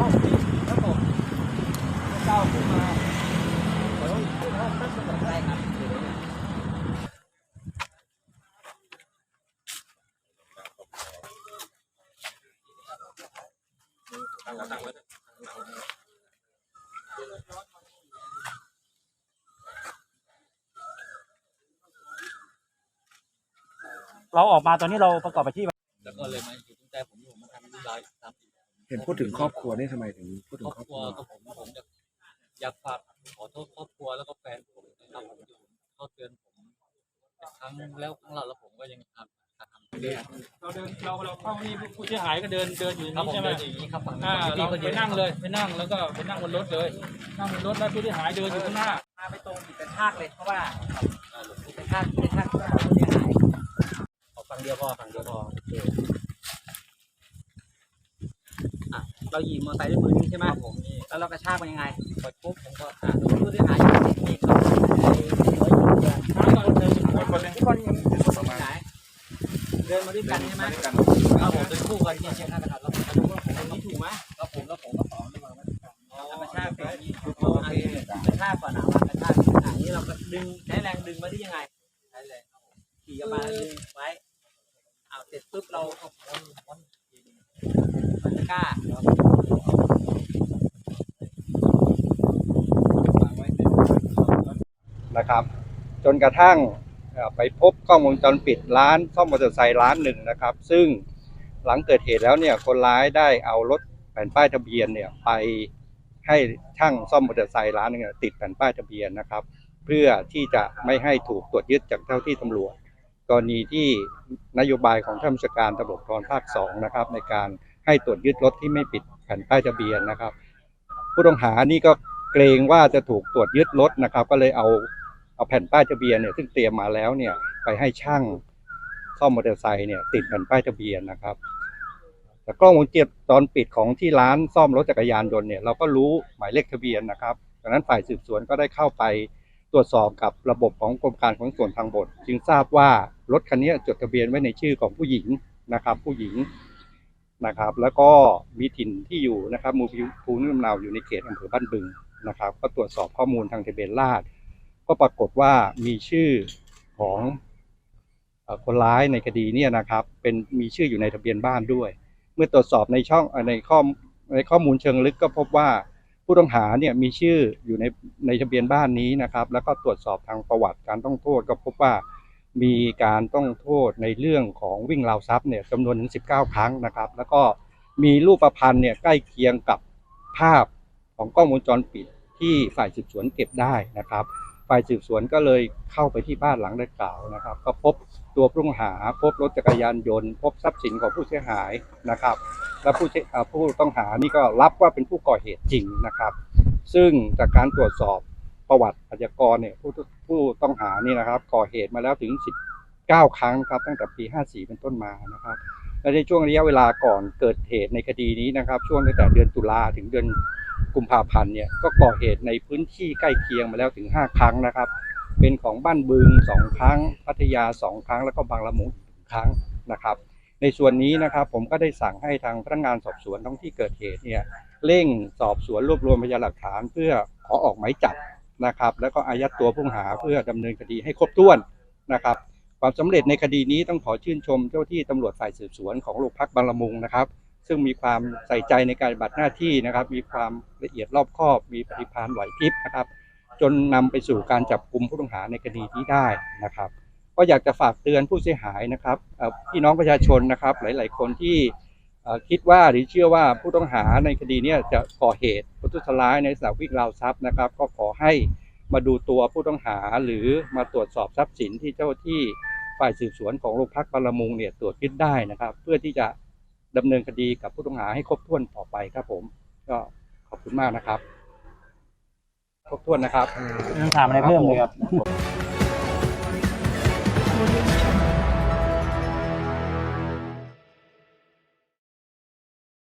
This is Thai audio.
วัสดีครับครับครับผมเจ้าผมาเดี๋ยวห้องตั้งสมุดอะไรครับเดี๋ยวเนี่ยเราออกมาตอนนี้เราประกอบอาชีพแล้วก็เลยมาอยู่ตั้งแต่ผมอยู่มาทำที่ร้านทำ เห็นพูดถึงครอบครัวนี่ทำไมถึงพูดถึคงรอบครอบคครัรัววก็ผมผมอยากอยากฝากขอโทษครอบครัวแล้วก็แฟนผมนะครับผมที่ผมเขาเตือนผมครั้งแล้วครั้งเราแล้วผมก็ยังทำทำเรื่อยเราเดินเราเราเข้านี่ผู้เสียหายก็เดินเดินอยู่ครับนี่ผมใช่ไหมเดินอย่างนี้ครับฝั่งอ่านี้เราก็ไปนั่งเลยไปนั่งแล้วก็ไปนั่งบนรถเลย นั่งบนรถแล้วผู้เสียหายเดินอยู่ข้างหน้า มาไปตรงเป็นภาคเลยเพราะว่าเป็นภาคเป็นภาคที่เราเสียหายขอฝั่งเดียวพอฝั่งเดียวพอโอเค อะ เราหยิบมอเตอร์ไซค์ด้วยมือนี้ใช่ไหมครับผมนี่แล้วเรากระชากมันยังไงพอปุ๊บผมก็อะผู้เสียหายอยู่ที่นี่เขาไอ้ร้อยหยิบเดือนช้าก่อนเดินคนหนึ่งทุกคนยังประมาณไหนเดินมาด้วยกันใช่ไหมครับผมเป็นคู่กันที่เชียงรายนะครับแล้วผมก็รู้ว่าผมอันนี้ถูกไหมแล้วผมแล้วผมก็ขอมาว่าแล้วกระชากเป็นนี้โอเคกระชากก่อนนะว่ากระชากอะนี่เราก็ดึงใช้แรงดึงมาได้ยังไงใช้เลยครับผมขี่กันมาแล้วดึงไว้เอาเสร็จปุ๊บเรา ก้านะครับ จนกระทั่งไปพบกล้องวงจรปิดร้านซ่อมมอเตอร์ไซค์ร้านหนึ่งนะครับ ซึ่งหลังเกิดเหตุแล้วเนี่ยคนร้ายได้เอารถแผ่นป้ายทะเบียนเนี่ยไปให้ช่างซ่อมมอเตอร์ไซค์ร้านหนึงเนี่ยติดแผ่นป้ายทะเบียนนะครับ เพื่อที่จะไม่ให้ถูกตรวจยึดจากเจ้าที่ตำรวจ กรณีที่นโยบายของท่านผู้บัญชาการตำรวจภูธรภาคสองนะครับในการ ให้ตรวจยึดรถที่ไม่ปิดแผ่นป้ายทะเบียนนะครับ ผู้ต้องหานี่ก็เกรงว่าจะถูกตรวจยึดรถนะครับ ก็เลยเอาเอาแผ่นป้ายทะเบียนเนี่ยซึ่งเตรียมมาแล้วเนี่ยไปให้ช่างซ่อมมอเตอร์ไซค์เนี่ยติดแผ่นป้ายทะเบียนนะครับแต่กล้องวงจรปิดของที่ร้านซ่อมรถจักรยานยนต์เนี่ยเราก็รู้หมายเลขทะเบียนนะครับดังนั้นฝ่ายสืบสวนก็ได้เข้าไปตรวจสอบกับระบบของกรมการขนส่งทางบกจึงทราบว่ารถคันนี้จดทะเบียนไว้ในชื่อของผู้หญิงนะครับ ผู้หญิง นะครับ แล้วก็มีถิ่นที่อยู่นะครับมูภูนิลำเนาอยู่ในเขตอำเภอบ้านบึงนะครับ ก็ตรวจสอบข้อมูลทางทะเบียนราษฎรก็ปรากฏว่ามีชื่อของคนร้ายในคดีเนี่ยนะครับ เป็นมีชื่ออยู่ในทะเบียนบ้านด้วย เมื่อตรวจสอบในช่องในข้อมในข้อมูลเชิงลึกก็พบว่าผู้ต้องหาเนี่ยมีชื่ออยู่ในในทะเบียนบ้านนี้นะครับ แล้วก็ตรวจสอบทางประวัติการต้องโทษก็พบว่า มีการต้องโทษในเรื่องของวิ่งราวทรัพย์เนี่ยจำนวนถึง 19 ครั้งนะครับ แล้วก็มีรูปประพันธ์เนี่ยใกล้เคียงกับภาพของกล้องวงจรปิดที่ฝ่ายสืบสวนเก็บได้นะครับ ฝ่ายสืบสวนก็เลยเข้าไปที่บ้านหลังดังกล่าวนะครับ ก็พบตัวผู้ต้องหา พบรถจักรยานยนต์ พบทรัพย์สินของผู้เสียหายนะครับ และผู้ผู้ต้องหานี่ก็รับว่าเป็นผู้ก่อเหตุจริงนะครับ ซึ่งจากการตรวจสอบ ประวัติอาชญากรเนี่ยผู้ผู้ต้องหานี่นะครับ ก่อเหตุมาแล้วถึง 19 ครั้งครับ ตั้งแต่ปี 54 เป็นต้นมานะครับและในช่วงระยะเวลาก่อนเกิดเหตุในคดีนี้นะครับ ช่วงตั้งแต่เดือนตุลาถึงเดือนกุมภาพันธ์เนี่ยก็ก่อเหตุในพื้นที่ใกล้เคียงมาแล้วถึง 5 ครั้งนะครับ เป็นของบ้านบึง 2 ครั้ง พัทยา 2 ครั้ง แล้วก็บางละมุงหนึ่งครั้งนะครับ ในส่วนนี้นะครับผมก็ได้สั่งให้ทางพนักงานสอบสวนท้องที่เกิดเหตุเนี่ยเร่งสอบสวนรวบรวมพยานหลักฐาน เพื่อขอออกหมายจับ นะครับ แล้วก็อายัดตัวผู้ต้องหาเพื่อดำเนินคดีให้ครบถ้วนนะครับ ความสำเร็จในคดีนี้ต้องขอชื่นชมเจ้าที่ตำรวจฝ่ายสืบสวนของโรงพักบางละมุงนะครับ ซึ่งมีความใส่ใจในการบัติหน้าที่นะครับ มีความละเอียดรอบคอบ มีปฏิภาณไหวพริบนะครับ จนนำไปสู่การจับกลุ่มผู้ต้องหาในคดีนี้ได้นะครับ ก็อยากจะฝากเตือนผู้เสียหายนะครับพี่น้องประชาชนนะครับหลาย ๆ คนที่ คิดว่าหรือเชื่อว่าผู้ต้องหาในคดีนี้จะก่อเหตุประทุษร้ายในสนามวิ่งราวทรัพย์นะครับ ก็ขอให้มาดูตัวผู้ต้องหาหรือมาตรวจสอบทรัพย์สินที่เจ้าที่ฝ่ายสืบสวนของโรงพักบางละมุงเนี่ยตรวจยึดได้นะครับ เพื่อที่จะดำเนินคดีกับผู้ต้องหาให้ครบถ้วนต่อไปครับผม ก็ขอบคุณมากนะครับ ครบถ้วนนะครับถามอะไรเพิ่มเลยครับ